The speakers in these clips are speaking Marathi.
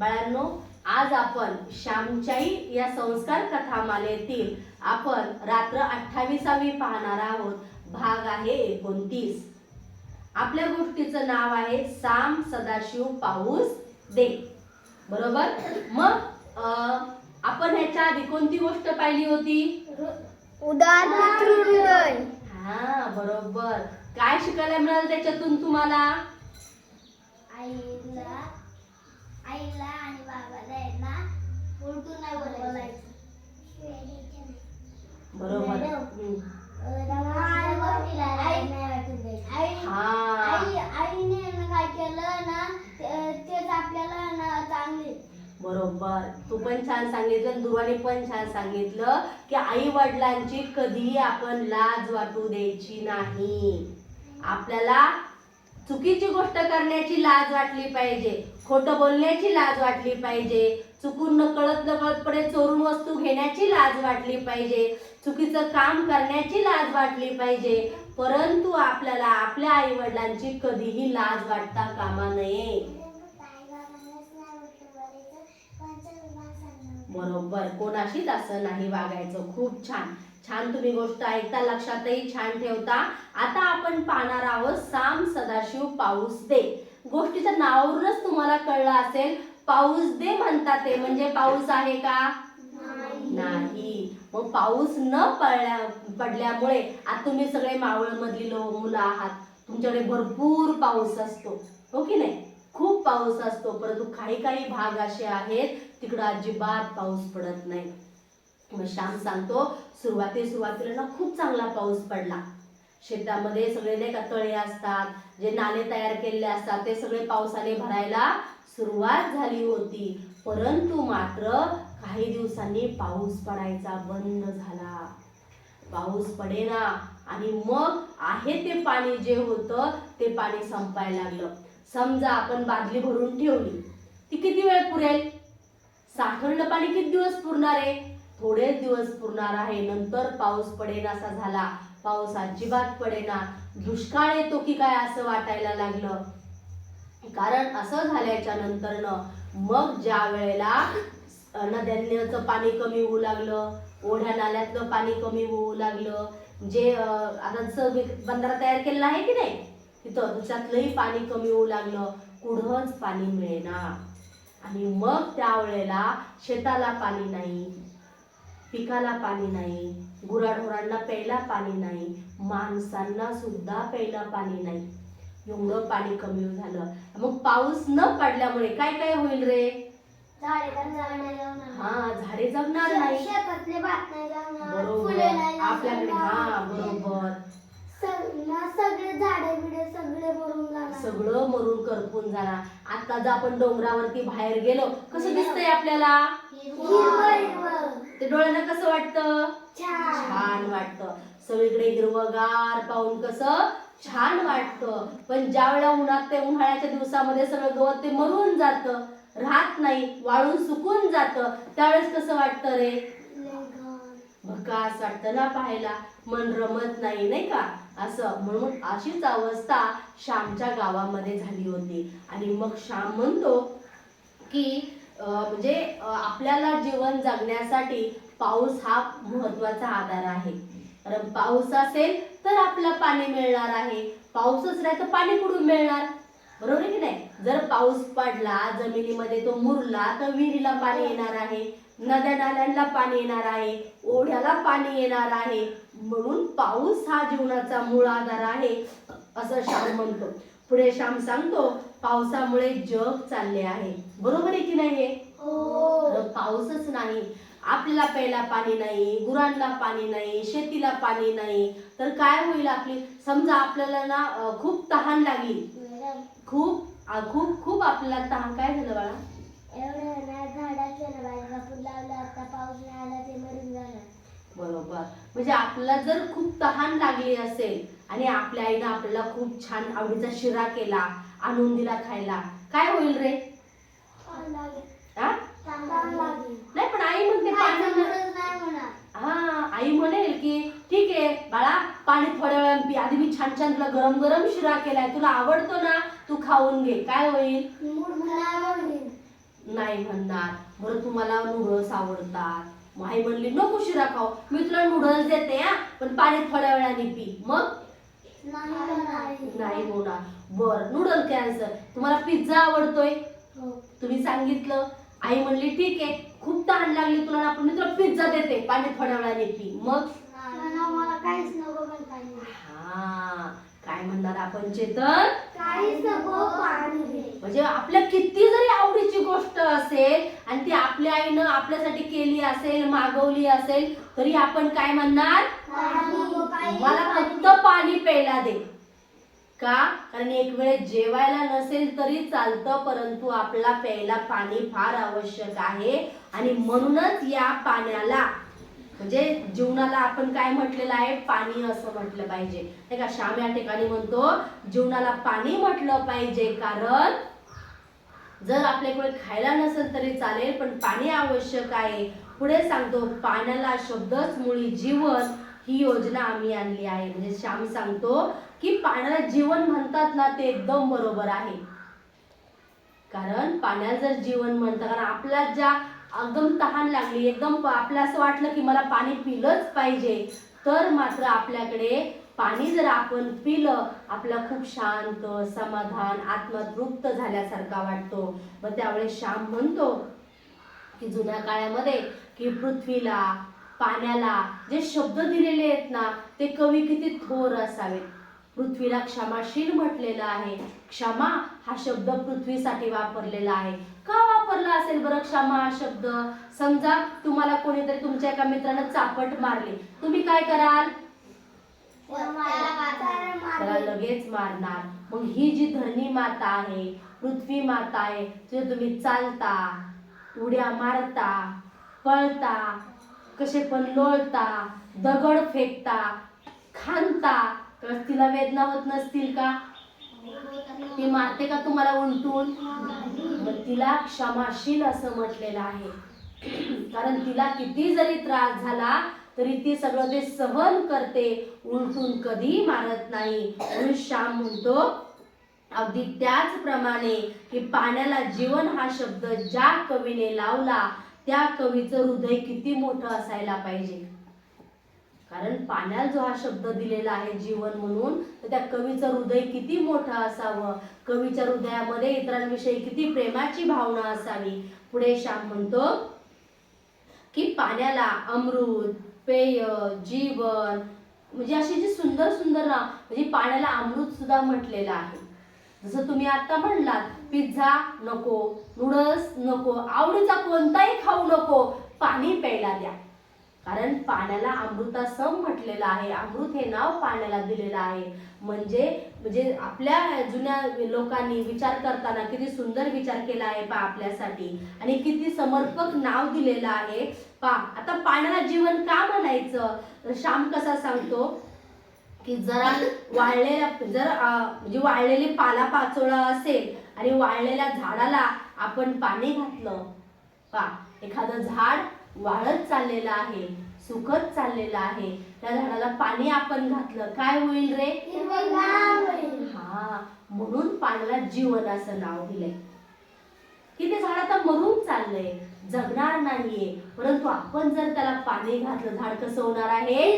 बाळांनो आज आपण श्यामच्याई या संस्कार कथा मालेतील आपण रात्र अठ्ठावीसावी पाहणार आहोत. भाग आहे एकोणतीस. आपल्या गोष्टीचं नाव आहे साम सदाशिव पाऊस दे. बरोबर? मग आपण ह्याच्या आधी कोणती गोष्ट पाहिली होती? पितृहृदय हा बरोबर. काय शिकायला मिळालं त्याच्यातून तुम्हाला? आईला आईला आणि बाबाला आहे ना उलटून नाही बोलायचं. बरोबर. हा. आईने ना काय केलं ना तेच आपल्याला ना चांगले. बरोबर. तू पण छान सांगितलं दुर्वाने पण छान सांगितलं की आई वडिलांची कधीही आपण लाज वाटू द्यायची नाही. आपल्याला चुकीची गोष्ट करण्याची लाज वाटली पाहिजे. खोटं बोलण्याची लाज वाटली पाहिजे. चुकून नकळत नकळतपणे चोरून वस्तू घेण्याची लाज वाटली पाहिजे. चुकीचं काम करण्याची लाज वाटली पाहिजे. परंतु आपल्याला आपल्या आई वडिलांची कधीही लाज वाटता कामा नये. बरोबर. कोणाशीच असं नाही वागायचं. खूप छान. छान तुम्ही गोष्ट ऐकता लक्षातही छान ठेवता. आता आपण पाहणार आहोत साम सदाशिव पाऊस दे गोष्टीच्या नावावरूनच तुम्हाला कळलं असेल पाऊस दे म्हणतात ते. म्हणजे पाऊस आहे का? नाही. मग पाऊस न पडल्या पडल्यामुळे आता तुम्ही सगळे मावळ मधली लो मुलं आहात. तुमच्याकडे भरपूर पाऊस असतो. हो की नाही? खूप पाऊस असतो. परंतु काही काही भाग असे आहेत तिकडं अजिबात पाऊस पडत नाही. मग श्याम सांगतो सुरुवाती सुरुवातीला ना खूप चांगला पाऊस पडला. शेतामध्ये सगळे नाही का तळे असतात जे नाले तयार केलेले असतात ते सगळे पावसाने भरायला सुरुवात झाली होती. परंतु मात्र काही दिवसांनी पाऊस पडायचा बंद झाला. पाऊस पडेना आणि मग आहे ते पाणी जे होतं ते पाणी संपायला लागलं. समजा आपण बादली भरून ठेवली ती किती वेळ पुरेल? साठवलेलं पाणी किती दिवस पुरणार आहे? थोडेच दिवस पुरणार आहे नंतर पाऊस पडेनासा झाला. पाऊस अजिबात पडेना. दुष्काळ येतो की काय असं वाटायला लागलं? कारण असं झाल्याच्या नंतरनं मग ज्या वेळेला नद्यांचं पाणी कमी होऊ लागलं ओढ्या नाल्यातलं पाणी कमी होऊ लागलं जे आता बंधारा तयार केलेला आहे की नाही? तिथं त्यातलंही पाणी कमी होऊ लागलं. कुठंच पाणी मिळेना. आणि मग त्यावेळेला शेताला पाणी नाही. पिकाला पाणी नाही गुराढोरांना प्यायला पाणी नाही माणसांना सुद्धा प्यायला पाणी नाही. एवढं पाणी कमी झालं. मग पाऊस न पडल्यामुळे काय काय होईल रे? हा झाडे जगणार नाही. बरोबर. आपल्याकडे हा. बरोबर. सगळे झाडे बिडे सगळे मरून जाणार. सगळं मरून करपून जाणार. आता जर आपण डोंगरावरती बाहेर गेलो कसं दिसतंय आपल्याला. ते डोळ्यांना कसं वाटतं? छान वाटतं. सगळीकडे हिरवगार पाहून कसं? छान वाटतं. पण ज्या वेळेला उन्हात ते उन्हाळ्याच्या दिवसामध्ये सगळं गवत ते मरून जातं राहत नाही वाळून सुकून जातं त्यावेळेस कसं वाटतं रे? भकास वाटतं ना पाहायला. मन रमत नाही नाही का? असं. म्हणून अशीच अवस्था श्यामच्या गावामध्ये झाली होती. आणि मग श्याम म्हणतो की म्हणजे आपल्याला जीवन जगण्यासाठी पाऊस हा महत्त्वाचा आधार आहे. कारण पाऊस असेल तर आपल्याला पाणी मिळणार आहे. पाऊसच नाही तर पाणी कुठून मिळणार? बरोबर आहे की नाही? जर पाऊस पडला जमिनीमध्ये तो मुरला तर विहिरीला पाणी येणार आहे. नद्या नाल्यांना पाणी येणार आहे. ओढ्याला पाणी येणार आहे. म्हणून पाऊस हा जीवनाचा मूळ आधार आहे असं श्याम म्हणतो. पुढे श्याम सांगतो पावसामुळे जग चालले आहे. बरोबर आहे की नाही हे. हो पाऊसच नाही. आपल्याला प्यायला पाणी नाही गुरांना पाणी नाही शेतीला पाणी नाही. तर काय होईल आपली? समजा आपल्याला ना खूप तहान लागली. खूप खूप खूप आपल्याला तहान काय झालं बाळा? बरोबर. म्हणजे आपल्याला जर खूप तहान लागली असेल आणि आपल्या आईनं आपल्याला खूप छान आवडीचा शिरा केला आणून दिला खायला. काय होईल रे? हा? नाही पण आई म्हणते हा आई म्हणेल की ठीक आहे बाळा पाणी थोड्या वेळाने पी. आधी मी छान छान तुला गरम गरम शिरा केलाय. तुला आवडतो ना तू खाऊन घे. काय होईल? नाही म्हणणार. बरं तुम्हाला नूडल्स आवडतात. आई म्हणली नको शिरा खाऊ. मी तुला नूडल्स देते हा. पण पाणी थोड्या वेळाने पी. मग? नाही होणार. बर नूडल कॅन्सर तुम्हाला पिझ्झा आवडतोय? हो. तुम्ही सांगितलं. आई म्हणली ठीक आहे. खूप तहान लागली तुला ना, पण मी तुला पिझ्झा देते. पाणी थोड्या वेळाने पी. मग? काहीच नको हा. काय म्हणणार आपण चेतन? काहीच नको म्हणजे आपल्या किती जरी आवडीची गोष्ट असेल आणि ती आपल्या आईनं आपल्यासाठी केली असेल मागवली असेल तरी आपण काय म्हणणार? मला फक्त पाणी प्यायला दे. का? कारण एक वेळ जेवायला नसेल तरी चालतं परंतु आपला प्यायला पाणी फार आवश्यक आहे. आणि म्हणूनच या पाण्याला म्हणजे जीवनाला आपण काय म्हटलेलं आहे? पाणी असं म्हटलं पाहिजे. नाही का श्याम या ठिकाणी म्हणतो जीवनाला पाणी म्हटलं पाहिजे. कारण जर आपल्याकडे खायला नसेल तरी चालेल पण पाणी आवश्यक आहे. पुढे सांगतो पाण्याला शब्दच मुळी जीवन ही योजना आम्ही आणली आहे. म्हणजे श्याम सांगतो की पाण्याला जीवन म्हणतात ना ते एकदम बरोबर आहे. कारण पाण्याला जर जीवन म्हणतात कारण आपल्या ज्या एकदम तहान लागली एकदम आपलं असं वाटलं की मला पाणी पिलंच पाहिजे तर मात्र आपल्याकडे पाणी जर आपण पिलं आपला खूप शांत समाधान आत्मतृप्त झाल्यासारखा वाटतो. मग त्यावेळेस श्याम म्हणतो की जुन्या काळामध्ये की पृथ्वीला पाण्याला जे शब्द दिलेले आहेत ना ते कवी किती थोर असावेत. पृथ्वीला क्षमाशील म्हटलेलं आहे. क्षमा हा शब्द पृथ्वीसाठी वापरलेला आहे. का वापरला असेल बरं क्षमा हा शब्द? समजा तुम्हाला कोणीतरी तुमच्या एका मित्रानं चापट मारली. तुम्ही काय कराल? त्याला लगेच मारणार. मग ही जी धरणी माता आहे पृथ्वी माता आहे तिथे तुम्ही चालता उड्या मारता पळता कसे पण लोळता दगड फेकता खांदता तर तिला वेदना होत नसतील का? ती मारते का तुम्हाला उलटून? मग तिला क्षमाशील असं म्हटलेलं आहे. कारण तिला किती जरी त्रास झाला तरी ती सगळं ते सहन करते उलटून कधी मारत नाही. म्हणून श्याम म्हणतो अगदी त्याचप्रमाणे की पाण्याला जीवन हा शब्द ज्या कवीने लावला त्या कवीचं हृदय किती मोठं असायला पाहिजे? कारण पाण्याला जो हा शब्द दिलेला आहे जीवन म्हणून तर त्या कवीचं हृदय किती मोठं असावं? कवीच्या हृदयामध्ये इतरांविषयी किती प्रेमाची भावना असावी? पुढे श्याम म्हणतो की पाण्याला अमृत पेय जीवन म्हणजे अशी जी सुंदर सुंदर ना म्हणजे पाण्याला अमृत सुद्धा म्हटलेलं आहे. जसं तुम्ही आता म्हणलात पिझ्झा नको नूडल्स नको आवडीचा कोणताही खाऊ नको पाणी प्यायला द्या. कारण पाण्याला अमृतासम म्हटलेलं आहे. अमृत हे नाव पाण्याला दिलेलं आहे. म्हणजे म्हणजे आपल्या जुन्या लोकांनी विचार करताना किती सुंदर विचार केला आहे पा आपल्यासाठी. आणि किती समर्पक नाव दिलेलं आहे. पा आता पाण्याला जीवन का म्हणायचं? श्याम कसा सांगतो की जरा वाळलेल्या जर म्हणजे वाळलेली पाला पाचोळा असेल आणि वाळलेल्या झाडाला आपण पाणी घातलं. पा एखादं झाड वाळत चाललेलं आहे सुकत चाललेलं आहे. त्या झाडाला पाणी आपण घातलं काय होईल रे? हा म्हणून पाण्याला जीवन असं नाव दिलंय. की ते झाड आता मरून चाललंय जगणार नाहीये. परंतु आपण जर त्याला पाणी घातलं झाड कसं होणार आहे?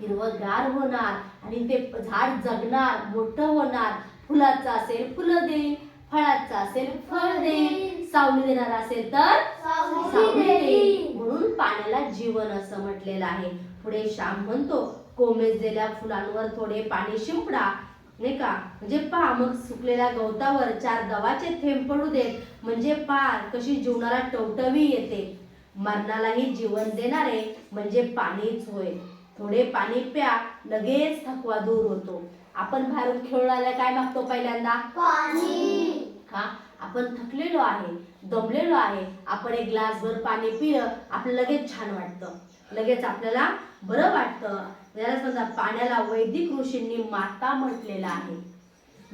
हिरवगार होणार. आणि ते झाड जगणार मोठं होणार. फुलाचं असेल फुलं देईल फळाचं असेल फळ देईल सावली देणार असेल तर सावली देईल. म्हणून पाण्याला जीवन असं म्हटलेलं आहे. पुढे श्याम म्हणतो कोमेजलेल्या फुलांवर थोडे पाणी शिंपडा. नाही का? म्हणजे पहा मग सुकलेल्या गवतावर चार दवाचे थेंब पडू देत. म्हणजे पहा कशी जीवनाला टवटवी येते. मरणालाही जीवन देणारे म्हणजे पाणीच होय. थोडे पाणी प्या लगेच थकवा दूर होतो. आपण बाहेरून खेळून आल्या काय मागतो पहिल्यांदा? का? आपण थकलेलो आहे दमलेलो आहे आपण एक ग्लासभर पाणी पिलं आपलं लगेच छान वाटतं. लगेच आपल्याला बरं वाटतं. याला समजा पाण्याला वैदिक ऋषींनी माता म्हटलेलं आहे.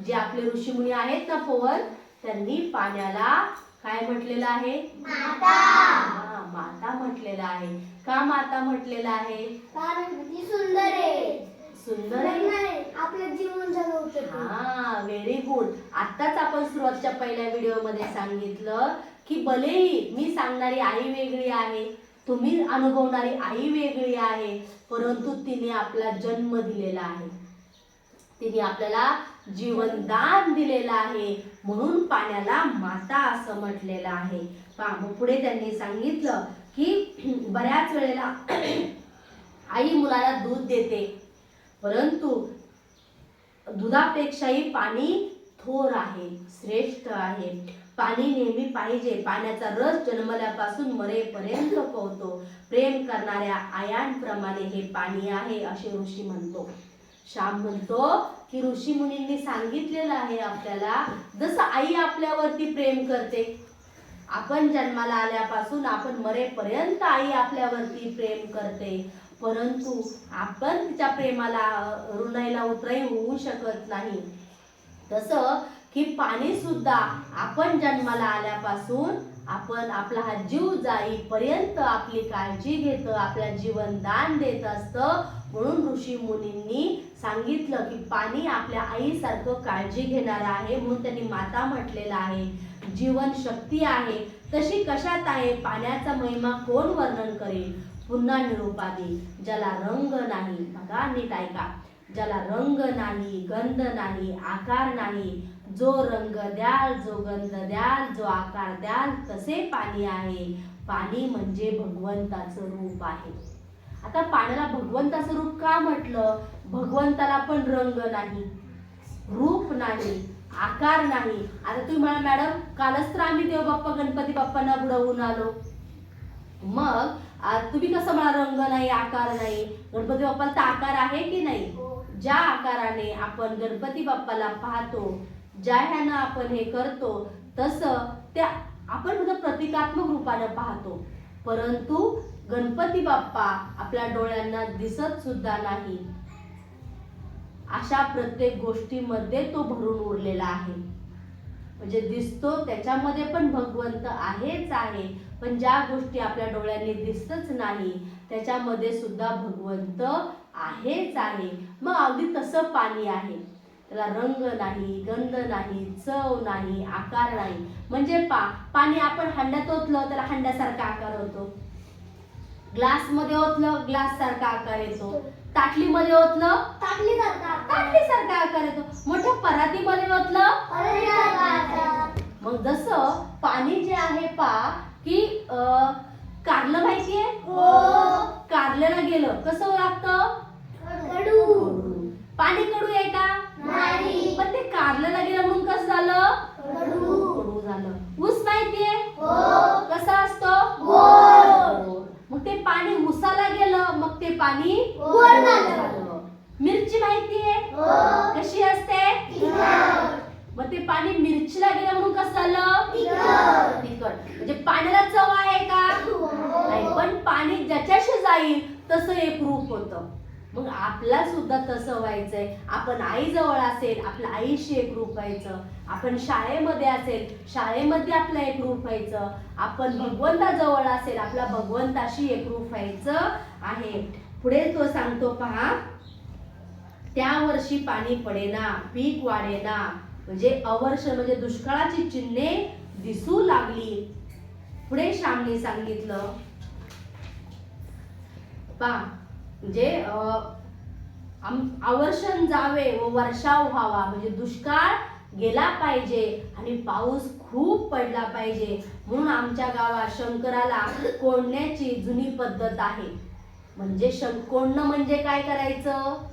जे आपले ऋषीमुनी आहेत ना पवन त्यांनी पाण्याला काय म्हटलेलं आहे? हा, माता म्हटलेलं आहे. का माता म्हटलेलं आहे? कारण किती सुंदर आहे सुंदर आहे नाही आपलं जीवन झालं होतं ते. हा व्हेरी गुड आत्ताच आपण सुरुवातच्या पहिल्या व्हिडिओमध्ये सांगितलं की भलेही मी सांगणारी आई वेगळी आहे तुम्ही अनुभवणारी आई वेगळी आहे परंतु तिने आपला जन्म दिलेला आहे. तिने आपल्याला जीवनदान दिलेलं आहे म्हणून पाण्याला माता असं म्हटलेलं आहे. मग पुढे त्यांनी सांगितलं की बऱ्याच वेळेला आई मुलाला दूध देते परंतु दुधापेक्षाही पाणी थोर आहे श्रेष्ठ आहे. पाणी नेहमी पाहिजे. पाण्याचा रस जन्मल्यापासून मरेपर्यंत पोहतो. प्रेम करणाऱ्या आयांप्रमाणे हे पाणी आहे असे ऋषी म्हणतो. श्याम म्हणतो की ऋषी मुनींनी सांगितलेलं आहे आपल्याला जसं आई आपल्यावरती प्रेम करते आपण जन्माला आल्यापासून आपण मरेपर्यंत आई आपल्यावरती प्रेम करते. परंतु आपण तिच्या प्रेमाला हृदयाला उतरही होऊ शकत नाही. तसं की पाणी सुद्धा आपण जन्माला आल्यापासून आपण आपला हा जीव जाईपर्यंत आपली काळजी घेतं आपल्या जीवन दान देत असतं. म्हणून ऋषी मुनींनी सांगितलं की पाणी आपल्या आईसारखं काळजी घेणार आहे म्हणून त्यांनी माता म्हटलेलं आहे. जीवन शक्ती आहे. तशी कशात आहे? पाण्याचा महिमा कोण वर्णन करेल? पुन्हा निरोपादी. ज्याला रंग नाही बघा नीट ऐका. ज्याला रंग नाही गंध नाही आकार नाही जो रंग द्याल जो गंध द्याल जो आकार द्याल तसे पाणी आहे. पाणी म्हणजे भगवंताचं रूप आहे. आता पाण्याला भगवंताचं रूप का म्हटलं? भगवंताला पण रंग नाही रूप नाही आकार नाही. आता तुम्ही म्हणा मॅडम कालच तर आम्ही देव बाप्पा गणपती बाप्पांना बुडवून आलो. मग तुम्ही कसं म्हणा रंग नाही आकार नाही? गणपती बाप्पाला तर आकार आहे की नाही? हो. ज्या आकाराने आपण गणपती बाप्पाला पाहतो ज्या ह्यानं आपण हे करतो तसं त्या आपण फक्त प्रतिकात्मक रूपानं पाहतो. परंतु गणपती बाप्पा आपल्या डोळ्यांना दिसत सुद्धा नाही. अशा प्रत्येक गोष्टीमध्ये तो भरून उरलेला आहे. म्हणजे दिसतो त्याच्यामध्ये पण भगवंत आहेच आहे. पण ज्या गोष्टी आपल्या डोळ्यांनी दिसतच नाही त्याच्यामध्ये सुद्धा भगवंत आहेच आहे. मग अगदी तसं पाणी आहे. त्याला रंग नाही गंध नाही चव नाही आकार नाही. म्हणजे पा पाणी आपण हंड्यात ओतलं त्याला हंड्यासारखा आकार होतो. ग्लासमध्ये ओतलं ग्लास सारखा आकार येतो. ताटलीमध्ये ओतलं टाकली जातात ताटली सारखा आकार येतो. मोठ्या परातीमध्ये ओतलं. मग जसं पाणी जे आहे पा की कारलं माहितीये हो. कारल्याला गेलं कसं लागतं कडू पाणी कडू आहे का नाही. पण ते कारल्याला गेलं म्हणून कसं झालं कडू. कडू झालं ऊस माहितीये हो. कसा असतो. मग ते पाणी उसाला गेलं मग ते पाणी झालं. मिरची माहितीये हो. कशी असते. मग ते पाणी मिरचीला गेलं म्हणून कसं तिखट. तिखट. म्हणजे पाण्याला चव आहे का. नाही पण पाणी ज्याच्याशी जाईल तसं एक रूप होतं. मग आपला सुद्धा तसं व्हायचंय. आपण आईजवळ असेल आपल्या आईशी एक रूप व्हायचं. आपण शाळेमध्ये असेल शाळेमध्ये आपलं एक रूप व्हायचं. आपण भगवंताजवळ असेल आपला भगवंताशी एक रूप व्हायचं आहे. पुढे तो सांगतो पहा त्या वर्षी पाणी पडेना पीक वाढेना. म्हणजे अवर्ष म्हणजे दुष्काळाची चिन्हे दिसू लागली. पुढे श्यामने सांगितलं. पा म्हणजे आवर्षण जावे व वर्षाव व्हावा. म्हणजे दुष्काळ गेला पाहिजे आणि पाऊस खूप पडला पाहिजे. म्हणून आमच्या गावात शंकराला कोंडण्याची जुनी पद्धत आहे. म्हणजे शं कोंडणं म्हणजे काय करायचं?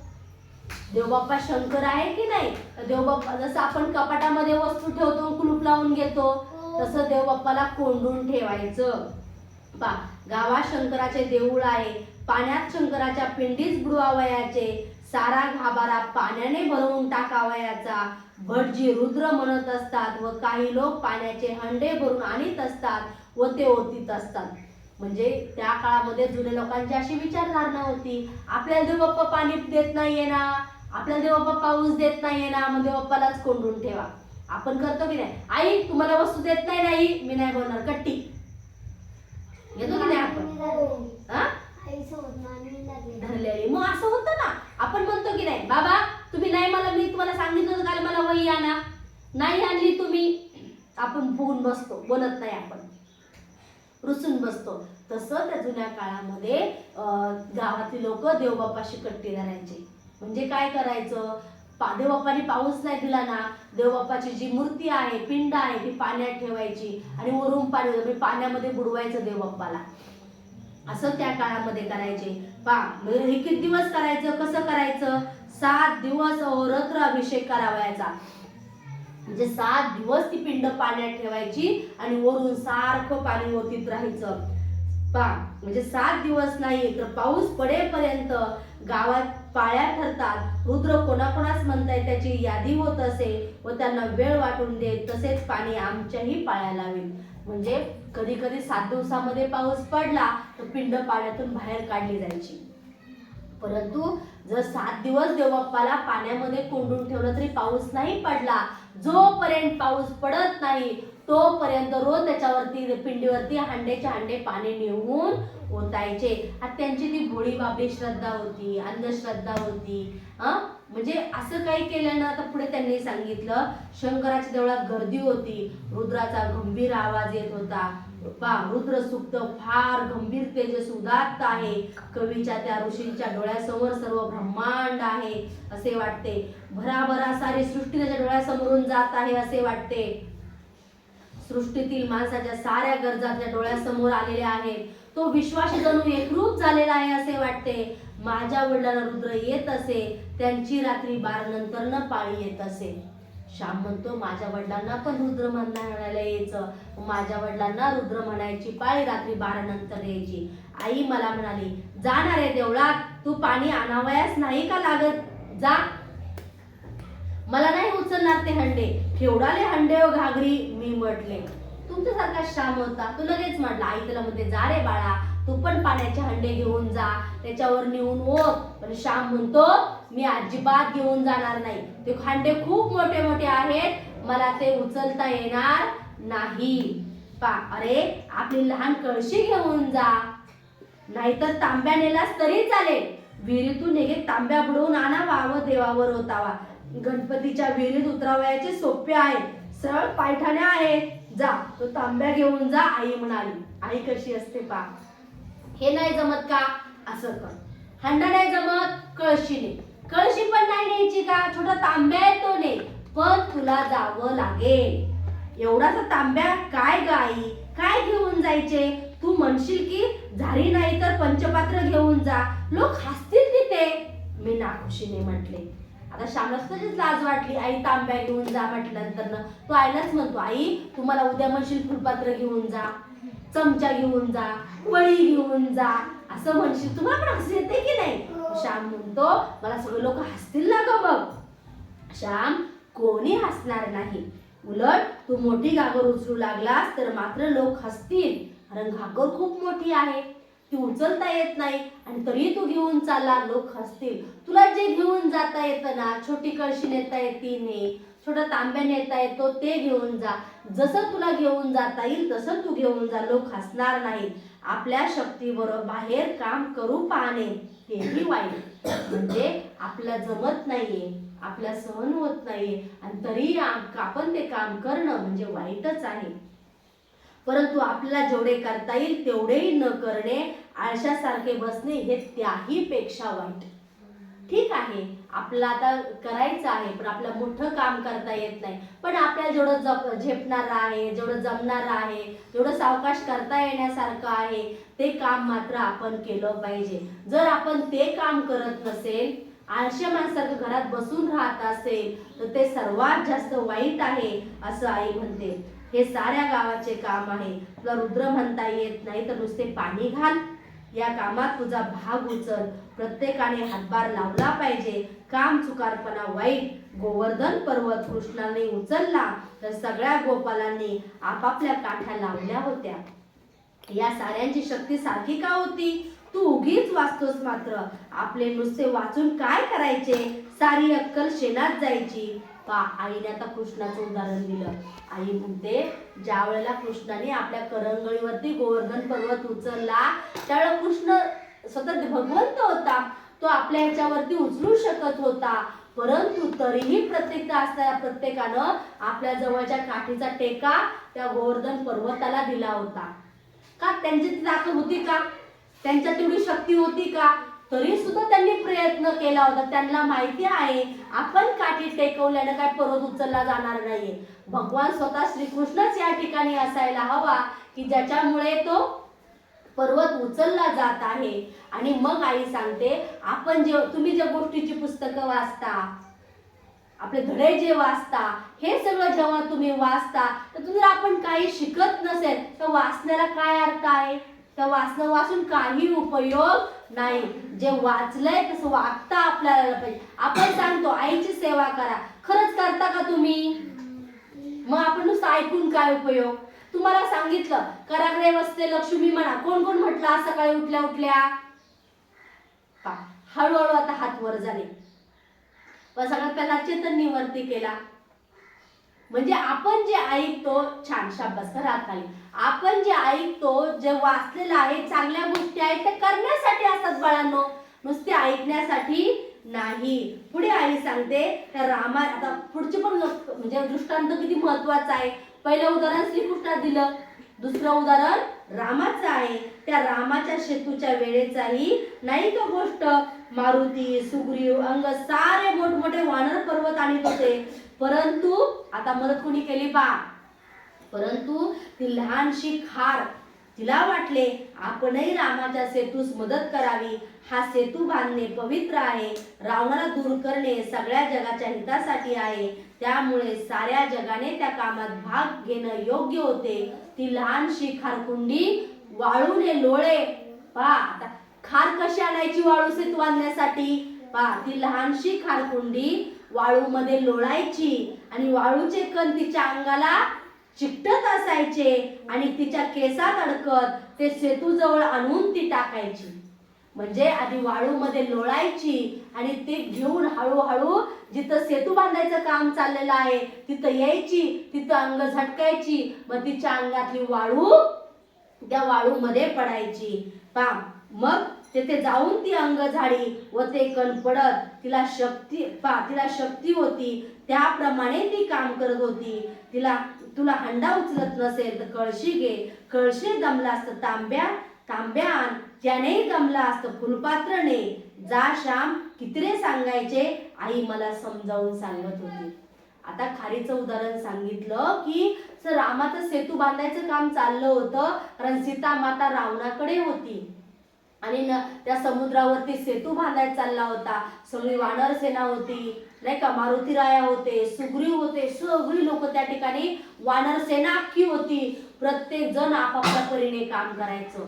देवबाप्पा शंकर आहे की नाही? तर देवबाप्पा जसं आपण कपाटामध्ये वस्तू ठेवतो कुलूप लावून घेतो तसं देवबाप्पाला कोंडून ठेवायचं. पा गावात शंकराचे देऊळ आहे पाण्यात शंकराच्या पिंडीच बुडवावयाचे सारा घाबारा पाण्याने भरवून टाकावयाचा. भटजी रुद्र म्हणत असतात व काही लोक पाण्याचे हंडे भरून आणीत असतात व ते ओतीत असतात. म्हणजे त्या काळामध्ये जुन्या लोकांची अशी विचारधारणा होती आपल्याला देवबाप्पा पाणी देत नाहीये ना आपल्याला देवबाप्पा पाऊस देत नाहीये ना मग देवबाप्पालाच कोंडून ठेवा. आपण करतो की नाही? आई तुम्हाला वस्तू देत नाही नाही मी नाही बोलणार. कट्टी. येतो की नाही आपण? धरलेली. मग असं होतं ना. आपण म्हणतो म्हणतो की नाही बाबा तुम्ही नाही मला मी तुम्हाला सांगितलं होतं काल मला वही आणा. नाही आणली तुम्ही आपण फुगून बसतो. बोलत नाही आपण. रुसून बसतो. तसं त्या जुन्या काळामध्ये गावातली लोक देवबापाशी कट्टी धरायचे. म्हणजे काय करायचं? पा देवबापाने पाऊस नाही दिला ना देवबापाची जी मूर्ती आहे पिंड आहे ती पाण्यात ठेवायची आणि वरून पाणी म्हणजे पाण्यामध्ये बुडवायचं देवबाप्पाला. असं त्या काळामध्ये करायचे. पा म्हणजे हे किती दिवस करायचं? कसं करायचं? सात दिवस रत्र अभिषेक करावायचा. म्हणजे सात दिवस ती पिंड पाण्यात ठेवायची आणि वरून सारखं पाणी ओतीत राहायचं. पा म्हणजे सात दिवस नाही तर पाऊस पडेपर्यंत गावात पाळ्या ठरतात. रुद्र कोणाकोणास म्हणताय त्याची यादी होत असे व त्यांना वेळ वाटून देत तसेच पाणी आमच्याही पाळ्या लावेल. म्हणजे कधी कधी सात दिवसामध्ये पाऊस पडला तर पिंड पाण्यातून बाहेर काढली जायची. परंतु जर सात दिवस देवबाप्पाला पाण्यामध्ये कोंडून ठेवलं तरी पाऊस नाही पडला जोपर्यंत पाऊस पडत नाही तोपर्यंत रोज त्याच्यावरती पिंडीवरती हांडेचे हांडे पाणी नेऊन ओतायचे. आता त्यांची ती भोळी बाबडी श्रद्धा होती अंधश्रद्धा होती. अं? म्हणजे असं काही केलं ना तर पुढे त्यांनी सांगितलं शंकराच्या देवळात गर्दी होती. रुद्राचा गंभीर आवाज येत होता. पा रुद्र सुक्त फार गंभीर तेजस उदात्त आहे. कवीच्या त्या ऋषींच्या डोळ्यासमोर सर्व ब्रह्मांड आहे असे वाटते. भराभरा सारी सृष्टी त्याच्या डोळ्यासमोरून जात आहे असे वाटते. सृष्टीतील माणसाच्या साऱ्या गरजा त्या डोळ्यासमोर आलेल्या आहेत. तो विश्वास जणू एकरूप झालेला आहे असे वाटते. माझ्या वडिलांना रुद्र येत असे त्यांची रात्री बारा नंतर न पाळी येत असे. श्याम म्हणतो माझ्या वडिलांना पण रुद्र म्हणायला यायचं. माझ्या वडिलांना रुद्र म्हणायची पाळी रात्री बारा नंतर यायची. आई मला म्हणाली जाणार आहे देवळात. तू पाणी आणावयास नाही का लागत? जा. मला नाही उचलणार ते हंडे. केवढाले हंडे हो घागरी मी म्हटले. तुमच्यासारखा श्याम होता. तू लगेच म्हटला आई तुला म्हणते जा रे बाळा. तू पण पाण्याचे हंडे घेऊन जा त्याच्यावर नेऊन ओत. पण श्याम म्हणतो मी अजिबात घेऊन जाणार नाही. ते खांडे खूप मोठे मोठे आहेत. मला ते उचलता येणार नाही. पा अरे आपली लहान कळशी घेऊन जा. नाहीतर तांब्या नेलास तरी चालेल. विहिरीतून एक तांब्या बुडवून आणावा व देवावर होतावा गणपतीच्या विहिरीत उतरावयाचे सोपे आहे. सरळ पायठाण्या आहेत. जा तो तांब्या घेऊन जा आई म्हणाली. आई कशी असते पा. हे नाही जमत का? असं कर. हंडा नाही जमत कळशीने कळशी पण नाही न्यायची का? छोटा तांब्या आहे तो ने. पण तुला जावं लागेल. एवढासा तांब्या काय गाई काय घेऊन जायचे? तू म्हणशील की झाली नाही तर पंचपात्र घेऊन जा. लोक हसतील तिथे मी नाखुशीने म्हटले. आता श्यामलाच तशीच लाज वाटली. आई तांब्या घेऊन जा म्हटल्यानंतर तो आईलाच म्हणतो आई तुम्हाला उद्या म्हणशील फुलपात्र घेऊन जा. चमचा घेऊन जा पळी घेऊन जा असं म्हणशील. तुम्हाला पण हसू येते की नाही? श्याम म्हणतो मला सगळे लोक हसतील ना ग मग श्याम कोणी हसणार नाही? उलट तू मोठी घागर उचलू लागलास तर मात्र लोक हसतील. कारण घागर खूप मोठी आहे. ती उचलता येत नाही आणि तरी तू घेऊन चालला लोक हसतील. तुला जे घेऊन जाता येतं ना छोटी कळशी नेता येते ने छोटा तांब्या नेता येतो ते घेऊन जा. जसं तुला घेऊन जाता येईल तसं तू घेऊन जा. लोक हसणार नाहीत. आपल्या शक्तीबरोबर बाहेर काम करू पाहणे हेही वाईट म्हणजे आपला जमत नाहीये आपल्या सहन होत नाहीये आणि तरी आपण ते काम करणं म्हणजे वाईटच आहे. परंतु आपल्याला जेवढे करता येईल तेवढेही न करणे आळशासारखे बसणे हे त्याही पेक्षा वाईट ठीक आहे आपल्याला आता करायचं आहे पण आपलं मोठं काम करता येत नाही. पण आपल्याला जेवढं जप झेपणार आहे जेवढं जमणार आहे जेवढं सावकाश करता येण्यासारखं आहे ते काम मात्र आपण केलं पाहिजे. जर आपण ते काम करत नसेल आळशी माणसारखं घरात बसून राहत असेल तर ते सर्वात जास्त वाईट आहे असं आई म्हणते. हे साऱ्या गावाचे काम आहे. तुला रुद्र म्हणता येत नाही तर नुसते पाणी घाल. या कामात तुझा भाग उचल. प्रत्येकाने हातभार लावला पाहिजे. काम चुकारपणा वाईट गोवर्धन पर्वत कृष्णाने उचलला तर सगळ्या गोपालांनी आपापल्या काठ्या लावल्या होत्या. या साऱ्यांची शक्ती सारखी का होती? तू उगीच वाचतोस मात्र. आपले नुसते वाचून काय करायचे? सारी अक्कल शेणात जायची. पा आईने आता कृष्णाचं उदाहरण दिलं. आई म्हणते ज्या वेळेला कृष्णाने आपल्या करंगळीवरती गोवर्धन पर्वत उचलला त्यावेळेला कृष्ण सतत भगवंत होता तो आपल्या ह्याच्यावरती उचलू शकत होता. परंतु तरीही प्रत्येक असणाऱ्या प्रत्येकानं आपल्या जवळच्या काठीचा टेका त्या गोवर्धन पर्वताला दिला होता. का त्यांची ती ताकद होती का? त्यांच्या तेवढी शक्ती होती का? तरी सुद्धा त्यांनी प्रयत्न केला होता. त्यांना माहिती आहे आपण काठी टेकवल्यानं काय पर्वत उचलला जाणार नाहीये. भगवान स्वतः श्रीकृष्णच या ठिकाणी असायला हवा की ज्याच्यामुळे तो पर्वत उचलला जात आहे. आणि मग आई सांगते आपण जे तुम्ही ज्या गोष्टीची पुस्तकं वाचता आपले धडे जे वाचता हे सगळं जेव्हा तुम्ही वाचता तर तुम्ही जर आपण काही शिकत नसेल तर वाचण्याला काय अर्थ आहे? तर वाचणं वाचून काही उपयोग नाही. जे वाचलंय तसं वागता आपल्याला पाहिजे. आपण सांगतो आईची सेवा करा. खरंच करता का तुम्ही? मग आपण नुसतं ऐकून काय उपयोग? तुम्हाला सांगितलं कराग्रे वसते लक्ष्मी म्हणा. कोण कोण म्हटलं आज सकाळी उठल्या उठल्या? हळूहळू आता हात वर झाले. पण सगळ्यात पहिला चैतन्य वरती केला. म्हणजे आपण जे ऐकतो छान शाब्बास करा हात खाली आपण जे ऐकतो जे वाचलेलं आहे चांगल्या गोष्टी आहेत त्या करण्यासाठी असतात बाळांनो. नुसते ऐकण्यासाठी नाही. पुढे आई सांगते तर रामा आता पुढची पण म्हणजे दृष्टांत किती महत्त्वाचा आहे. पहिलं उदाहरण श्रीकृष्णात दिलं. दुसरं उदाहरण रामाचं आहे. त्या रामाच्या सेतूच्या वेळेचाही नाही का गोष्ट? मारुती सुग्रीव अंग सारे मोठमोठे वानर पर्वत आणत होते. परंतु आता मदत कोणी केली बा परंतु ती लहानशी खार तिला वाटले आपणही रामाच्या सेतूस मदत करावी. हा सेतू बांधणे पवित्र आहे. रावणाला दूर करणे सगळ्या जगाच्या हितासाठी आहे. त्यामुळे साऱ्या जगाने त्या कामात भाग घेणं योग्य होते. ती लहानशी खारकुंडी वाळूने लोळे. पा खार कशी आणायची वाळू सेतू बांधण्यासाठी पा ती लहानशी खारकुंडी वाळूमध्ये लोळायची आणि वाळूचे कण तिच्या अंगाला चिकटत असायचे. आणि तिच्या केसात अडकत ते सेतू जवळ आणून ती टाकायची. म्हणजे आधी वाळूमध्ये लोळायची आणि ते घेऊन हळूहळू जिथं सेतू बांधायचं काम चाललेलं आहे तिथं यायची तिथं अंग झटकायची मग तिच्या अंगातली वाळू त्या वाळूमध्ये पडायची. पा मग तेथे जाऊन ती अंग झाडी व ते कण पडत तिला शक्ती पा तिला शक्ती होती. त्याप्रमाणे ती काम करत होती. तिला तुला हंडा उचलत नसेल तर कळशी घे. कळशी दमला असतं तांब्या तांब्या आण त्यानेही दमला असतं फुलपात्रने जा श्याम कितरे सांगायचे? आई मला समजावून सांगत होती. आता खारीचं उदाहरण सांगितलं की रामाचं सेतू बांधायचं काम चाललं होतं कारण सीता माता रावणाकडे होती. आणि न त्या समुद्रावरती सेतू बांधायचा चालला होता. सगळी वानर सेना होती. नाही का? मारुती राया होते सुग्रीव होते. सगळी लोक त्या ठिकाणी वानर सेना अख्खी होती. प्रत्येक जण आपापल्या परीने काम करायचं.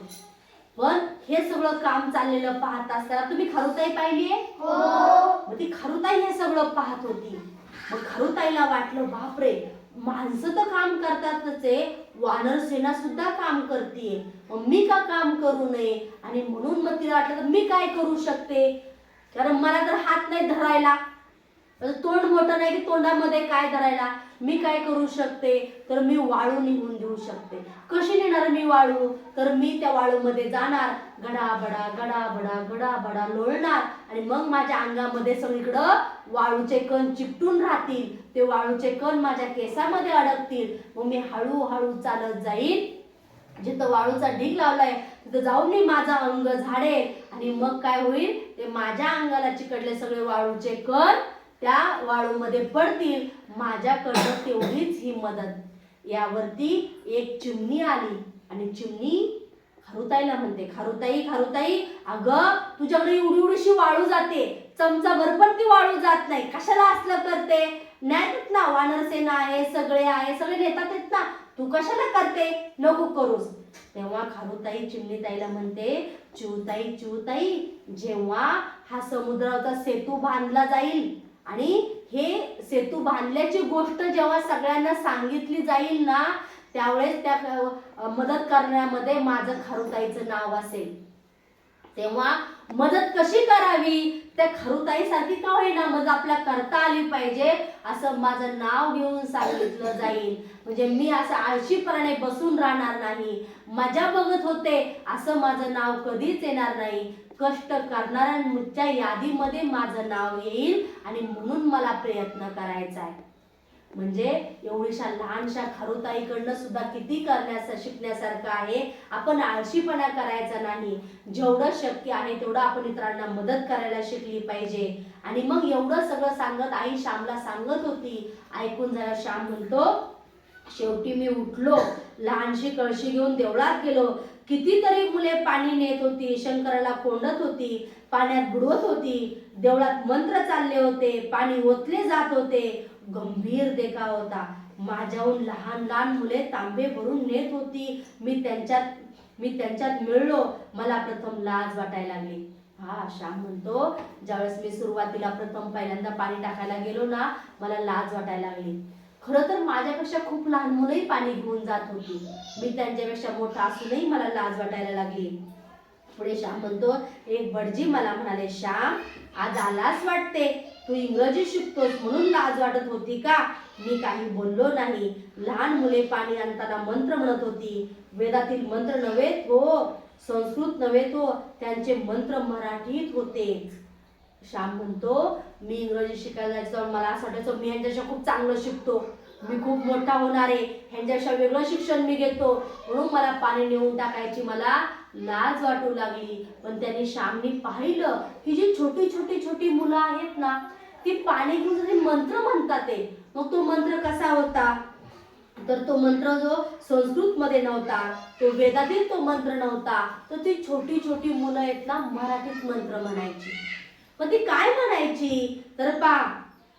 पण हे सगळं काम चाललेलं पाहत असताना तुम्ही खरुताई पाहिलीये मग ती खरुताई हे सगळं पाहत होती. मग खरुताईला वाटलं बापरे! माणसं तर काम करतातच आहे वानर सेना सुद्धा काम करते मग मी का काम करू नये? आणि म्हणून मग तिला वाटलं तर मी काय करू शकते? कारण मला तर हात नाही धरायला. तोंड मोठं नाही की तोंडामध्ये काय करायला? मी काय करू शकते? तर मी वाळू निघून देऊ शकते. कशी नेणार मी वाळू? तर मी त्या वाळूमध्ये जाणार. गडाबडा गडाबडा गडाबडा लोळणार. आणि मग माझ्या अंगामध्ये सगळीकडं वाळूचे कण चिपटून राहतील. ते वाळूचे कण माझ्या केसामध्ये अडकतील. मग मी हळूहळू चालत जाईल जिथं वाळूचा ढीग लावलाय तिथं जाऊन मी माझा अंग झाडेल. आणि मग काय होईल? ते माझ्या अंगाला चिकटले सगळे वाळूचे कण त्या वाळूमध्ये पडतील माझ्याकडं तेवढीच ही मदत. यावरती एक चिमणी आली आणि चिमणी खारुताईला म्हणते खारुताई खारुताई अगं तुझ्याकडे एवढी एवढीशी वाळू जाते. चमचाभर पण ती वाळू जात नाही. कशाला असलं करते? नाही ना वानरसेना आहे सगळे आहे सगळे नेतात आहेत ना. तू कशाला करते? नको करूस. तेव्हा खारुताई चिमणीताईला म्हणते चिवताई चिवताई जेव्हा हा समुद्राचा सेतू बांधला जाईल आणि हे सेतू बांधल्याची गोष्ट जेव्हा सगळ्यांना सांगितली जाईल ना त्यावेळेस त्या मदत करण्यामध्ये माझं खारुताईचं नाव असेल. तेव्हा मदत कशी करावी? त्या खरुताईसारखी का होईना मदत आपल्या करता आली पाहिजे असं माझं नाव घेऊन सांगितलं जाईल. म्हणजे मी असं आळशीपणाने बसून राहणार नाही मजा बघत होते असं माझं नाव कधीच येणार नाही. कष्ट करणाऱ्यांच्या यादीमध्ये माझं नाव येईल आणि म्हणून मला प्रयत्न करायचा आहे. म्हणजे एवढीशा लहानशा खारुताईकडनं सुद्धा किती करण्यास शिकण्यासारखं आहे. आपण आळशीपणा करायचा नाही. जेवढं शक्य आहे तेवढं आपण इतरांना मदत करायला शिकली पाहिजे. आणि मग एवढं सगळं सांगत आई श्यामला सांगत होती ऐकून जरा श्याम म्हणतो शेवटी मी उठलो लहानशी कळशी घेऊन देवळात गेलो. कितीतरी मुले पाणी नेत होती शंकराला कोंडत होती पाण्यात बुडवत होती. देवळात मंत्र चालले होते पाणी ओतले जात होते. गंभीर देखाव होता. माझ्याहून लहान लहान मुले तांबे भरून नेत होती. मी त्यांच्यात मी त्यांच्यात मिळलो. मला प्रथम लाज वाटायला लागली. हा श्याम म्हणतो ज्यावेळेस मी सुरुवातीला प्रथम पहिल्यांदा पाणी टाकायला गेलो ना मला लाज वाटायला लागली. खरं तर माझ्यापेक्षा खूप लहान मुलंही पाणी घेऊन जात होती. मी त्यांच्यापेक्षा मोठा असूनही मला लाज वाटायला लागली. पुढे श्याम म्हणतो एक भटजी मला म्हणाले श्याम आज आलाच वाटते? तू इंग्रजी शिकतोस म्हणून लाज वाटत होती का? मी काही बोललो नाही. लहान मुले पाणी आणताना मंत्र म्हणत होती. वेदातील मंत्र नव्हे हो संस्कृत नव्हे तो त्यांचे मंत्र मराठीत होते श्याम म्हणतो मी इंग्रजी शिकायला जायचं मला असं वाटायचं मी ह्यांच्यापेक्षा खूप चांगलं शिकतो. मी खूप मोठा होणार आहे. ह्यांच्यापेक्षा वेगळं शिक्षण मी घेतो. म्हणून मला पाणी नेऊन टाकायची मला लाज वाटू लागली. पण त्यांनी श्यामनी पाहिलं ही जी छोटी छोटी छोटी मुलं आहेत ना ती पाणी घेऊन जरी मंत्र म्हणतात ते मग तो मंत्र कसा होता? तर तो मंत्र जो संस्कृत मध्ये नव्हता तो वेदातील तो मंत्र नव्हता. तर ती छोटी छोटी मुलं आहेत ना मराठीत मंत्र म्हणायची. मग ती काय म्हणायची? तर पा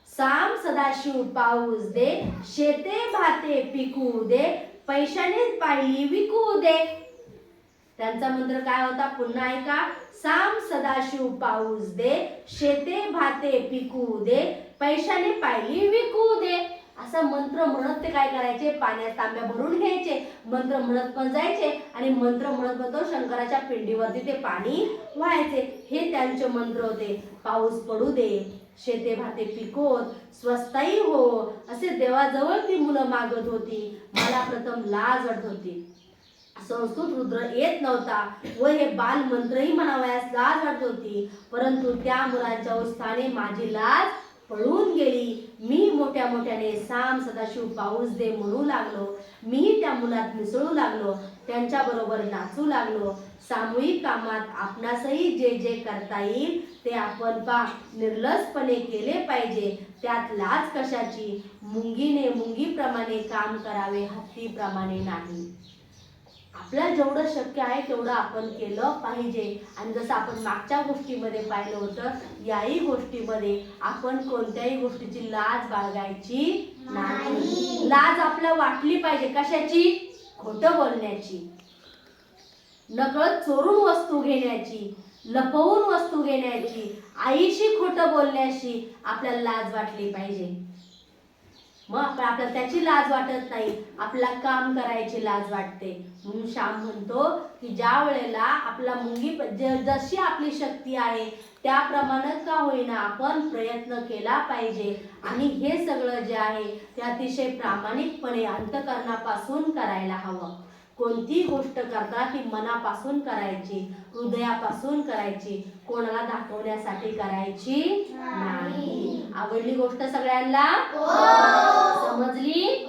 साम सदाशिव पाऊस दे शेते भाते पिकू दे पैशाने पाहिली विकू दे. त्यांचा मंत्र काय होता? पुन्हा ऐका. साम सदाशिव पाऊस दे शेते भाते पिकू दे पैशाने पाहिली विकू दे. असा मंत्र म्हणत ते काय करायचे? पाण्यात तांब्या भरून घ्यायचे. मंत्र म्हणत पण जायचे आणि मंत्र म्हणत म्हणतो शंकराच्या पिंडीवरती ते पाणी व्हायचे. हे त्यांचे मंत्र होते. पाऊस पडू दे शेते भाते पिकोत स्वस्ताही हो असे देवाजवळ ती मुलं मागत होती. मला प्रथम लाज वाटत होती. संस्कृत रुद्र येत नव्हता व हे बाल मंत्रही म्हणावयास लाज वाटत होती. परंतु त्या मुलांच्या उत्साहाने माझी लाज पळून गेली. मी मोठ्या मोठ्याने साम सदाशिव पाऊस दे म्हणू लागलो. मी त्या मुलात मिसळू लागलो. त्यांच्याबरोबर नाचू लागलो. सामूहिक कामात आपणासही जे जे करता येईल ते आपण पा निर्लसपणे केले पाहिजे. त्यात लाज कशाची? मुंगीने मुंगीप्रमाणे काम करावे हत्तीप्रमाणे नाही. आपल्याला जेवढं शक्य आहे तेवढं आपण केलं पाहिजे. आणि जसं आपण मागच्या गोष्टीमध्ये पाहिलं होतं याही गोष्टीमध्ये आपण कोणत्याही गोष्टीची लाज बाळगायची नाही. नाही. लाज आपल्याला वाटली पाहिजे कशाची? खोटं बोलण्याची. नकळत चोरून वस्तू घेण्याची लपवून वस्तू घेण्याची आईशी खोटं बोलण्याशी आपल्याला लाज वाटली पाहिजे. मग आपल्याला त्याची लाज वाटत नाही. आपल्याला काम करायची लाज वाटते. म्हणून श्याम म्हणतो की ज्या वेळेला आपला मुंगी जशी आपली शक्ती आहे त्याप्रमाणे का होईना आपण प्रयत्न केला पाहिजे. आणि हे सगळं जे आहे ते अतिशय प्रामाणिकपणे अंतकरणापासून करायला हवं. कोणती गोष्ट करता ती मनापासून करायची हृदयापासून करायची कोणाला दाखवण्यासाठी करायची नाही. आवडली गोष्ट सगळ्यांना? समजली?